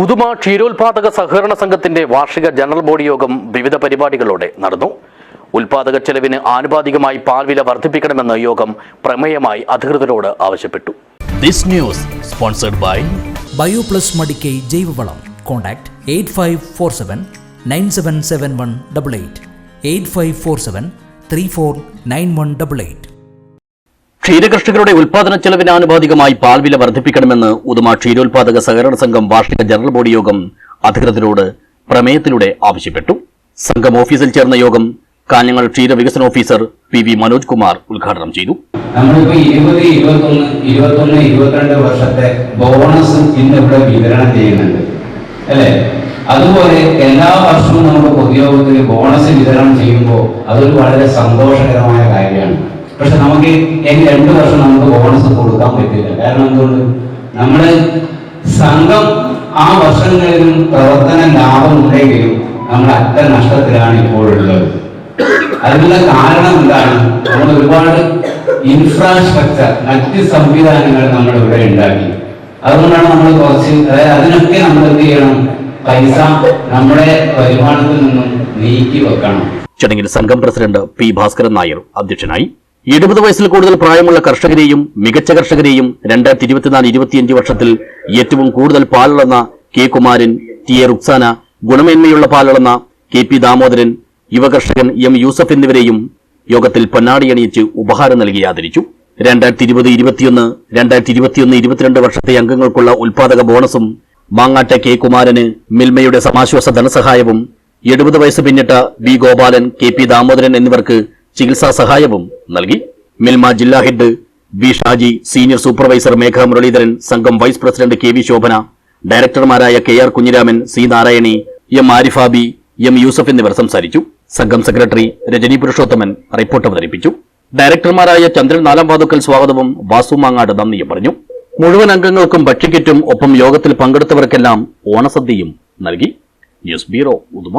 ഉദുമ ക്ഷീരോത്പാദക സഹകരണ സംഘത്തിന്റെ വാർഷിക ജനറൽ ബോഡി യോഗം വിവിധ പരിപാടികളോടെ നടന്നു. ഉൽപാദക ചെലവിന് ആനുപാതികമായി പാൽ വില വർദ്ധിപ്പിക്കണമെന്ന് യോഗം പ്രമേയമായി അധികൃതരോട് ആവശ്യപ്പെട്ടു. This news sponsored by Bioplus Madikai ജൈവവളം. Contact eight five four seven nine seven seven one double eight. Eight five four seven three four nine one double eight. ക്ഷീരകർഷകരുടെ ഉൽപാദന ചെലവിന് ആനുപാതികമായി പാൽവില വർദ്ധിപ്പിക്കണമെന്ന് ഉദുമ ക്ഷീരോത്പാദക സഹകരണ സംഘം വാർഷിക ജനറൽ ബോഡി യോഗം അധികൃതരോട് പ്രമേയത്തിലൂടെ ആവശ്യപ്പെട്ടു. സംഘം ഓഫീസിൽ ചേർന്ന യോഗം കാഞ്ഞങ്ങൾ ക്ഷീര വികസന officer P V Manoj Kumar ഉദ്ഘാടനം ചെയ്തു. വർഷത്തെ ബോണസ് ഇന്ന് ഇവിടെ അല്ലേ? അതുപോലെ എല്ലാ വർഷവും നമ്മുടെ പൊതുയോഗത്തിന് ബോണസ് വിതരണം ചെയ്യുമ്പോൾ അതൊരു വളരെ സന്തോഷകരമായ കാര്യമാണ്. പക്ഷെ നമുക്ക് ഇനി രണ്ടു വർഷം നമുക്ക് ബോണസ് കൊടുക്കാൻ പറ്റില്ല. കാരണം എന്തുകൊണ്ട്? നമ്മുടെ സംഘം ആ വർഷങ്ങളിലും പ്രവർത്തന ലാഭം ഉണ്ടെങ്കിലും നമ്മൾ അറ്റ നഷ്ടത്തിലാണ് ഇപ്പോഴുള്ളത്. അതിനുള്ള കാരണം എന്താണ്? നമ്മൾ ഒരുപാട് ഇൻഫ്രാസ്ട്രക്ചർ മറ്റ് സംവിധാനങ്ങൾ നമ്മൾ ഇവിടെ ഉണ്ടാക്കി. അതുകൊണ്ടാണ് നമ്മൾ കുറച്ച് അതായത് അതിനൊക്കെ നമ്മൾ എന്ത് ചെയ്യണം? പൈസ നമ്മുടെ വരുമാനത്തിൽ നിന്നും നീക്കി വെക്കണം. ചടങ്ങിൽ സംഘം പ്രസിഡന്റ് പി ഭാസ്കരൻ നായർ അധ്യക്ഷനായി. എഴുപത് വയസ്സിൽ കൂടുതൽ പ്രായമുള്ള കർഷകരെയും മികച്ച കർഷകരെയും രണ്ടായിരത്തി ഇരുപത്തിനാല് ഇരുപത്തിയഞ്ച് വർഷത്തിൽ ഏറ്റവും കൂടുതൽ പാലളന്ന K Kumaran T A Ruksana ഗുണമേന്മയുള്ള പാലളന്ന കെ പി ദാമോദരൻ യുവകർഷകൻ എം യൂസഫ് എന്നിവരെയും യോഗത്തിൽ പൊന്നാടിയണിയിച്ച് ഉപഹാരം നൽകി ആദരിച്ചു. രണ്ടായിരത്തി ഇരുപത് ഇരുപത്തിയൊന്ന് രണ്ടായിരത്തി ഇരുപത്തിയൊന്ന് ഇരുപത്തിരണ്ട് വർഷത്തെ അംഗങ്ങൾക്കുള്ള ഉൽപാദക ബോണസും മാങ്ങാട്ട കെ കുമാരന് മിൽമയുടെ സമാശ്വാസ ധനസഹായവും എഴുപത് വയസ്സ് പിന്നിട്ട B Gopalan K P Damodaran എന്നിവർക്ക് ചികിത്സാ സഹായവും നൽകി. മിൽമ ജില്ലാ head B Shaji senior supervisor Megha Muralidharan സംഘം vice president K V Shobhana ഡയറക്ടർമാരായ K R Kunhiraman C Narayani M Arifabi M Yusuf എന്നിവർ സംസാരിച്ചു. സംഘം സെക്രട്ടറി രജനി പുരുഷോത്തമൻ റിപ്പോർട്ട് അവതരിപ്പിച്ചു. ഡയറക്ടർമാരായ ചന്ദ്രൻ നാലാം വാതുക്കൽ സ്വാഗതവും വാസു മാങ്ങാട് നന്ദിയും പറഞ്ഞു. മുഴുവൻ അംഗങ്ങൾക്കും ഭക്ഷ്യക്കിറ്റും ഒപ്പം യോഗത്തിൽ പങ്കെടുത്തവർക്കെല്ലാം ഓണസദ്യയും നൽകി. News bureau Uduma.